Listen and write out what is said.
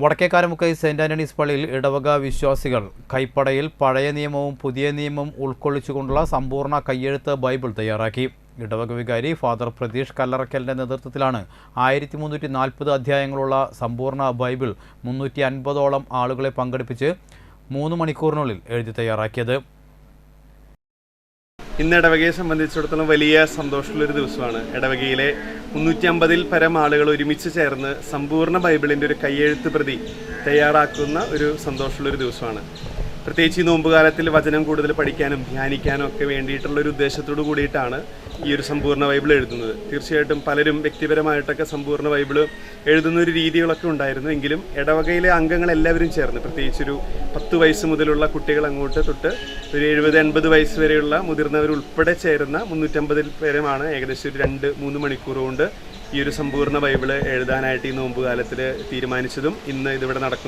വടക്കേക്കാരമുക്കൈ saint Antony's പള്ളിയിൽ ഇടവക വിശ്വാസികൾ കൈപ്പടയിൽ പഴയ നിയമവും പുതിയ നിയമവും ഉൾക്കൊള്ളിച്ചുകൊണ്ടുള്ള സമ്പൂർണ കയ്യെഴുത്ത് ബൈബിൾ തയ്യാറാക്കി. ഇടവക വികാരി ഫാദർ പ്രതീഷ് കല്ലറക്കലിന്റെ നേതൃത്വത്തിലാണ് ആയിരത്തി മുന്നൂറ്റി നാൽപ്പത് അധ്യായങ്ങളുള്ള സമ്പൂർണ ബൈബിൾ മുന്നൂറ്റി അൻപതോളം ആളുകളെ പങ്കെടുപ്പിച്ച് മൂന്ന് മണിക്കൂറിനുള്ളിൽ എഴുതി തയ്യാറാക്കിയത്. ഇന്ന് ഇടവകയെ സംബന്ധിച്ചിടത്തോളം വലിയ സന്തോഷമുള്ളൊരു ദിവസമാണ്. ഇടവകയിലെ മുന്നൂറ്റി അമ്പതിൽ പരം ആളുകൾ ഒരുമിച്ച് ചേർന്ന് സമ്പൂർണ ബൈബിളിന്റെ ഒരു കയ്യെഴുത്ത് പ്രതി തയ്യാറാക്കുന്ന ഒരു സന്തോഷമുള്ളൊരു ദിവസമാണ്. പ്രത്യേകിച്ച് ഈ നോമ്പുകാലത്തിൽ വചനം കൂടുതൽ പഠിക്കാനും ധ്യാനിക്കാനും ഒക്കെ വേണ്ടിയിട്ടുള്ള ഒരു ഉദ്ദേശത്തോടു കൂടിയിട്ടാണ് ഈ ഒരു സമ്പൂർണ ബൈബിൾ എഴുതുന്നത്. തീർച്ചയായിട്ടും പലരും വ്യക്തിപരമായിട്ടൊക്കെ സമ്പൂർണ ബൈബിൾ എഴുതുന്ന ഒരു രീതികളൊക്കെ ഉണ്ടായിരുന്നു. എങ്കിലും ഇടവകയിലെ അംഗങ്ങൾ എല്ലാവരും ചേർന്ന് പ്രത്യേകിച്ചൊരു പത്ത് വയസ്സ് മുതലുള്ള കുട്ടികൾ അങ്ങോട്ട് തൊട്ട് ഒരു എഴുപത് എൺപത് വയസ്സ് വരെയുള്ള മുതിർന്നവർ ഉൾപ്പെടെ ചേരുന്ന മുന്നൂറ്റമ്പതിൽ പേരുമാണ് ഏകദേശം ഒരു രണ്ട് മൂന്ന് മണിക്കൂർ കൊണ്ട് ഈ ഒരു സമ്പൂർണ ബൈബിൾ എഴുതാനായിട്ട് ഈ നോമ്പുകാലത്തിൽ തീരുമാനിച്ചതും ഇന്ന് ഇതിവിടെ നടക്കുന്നു.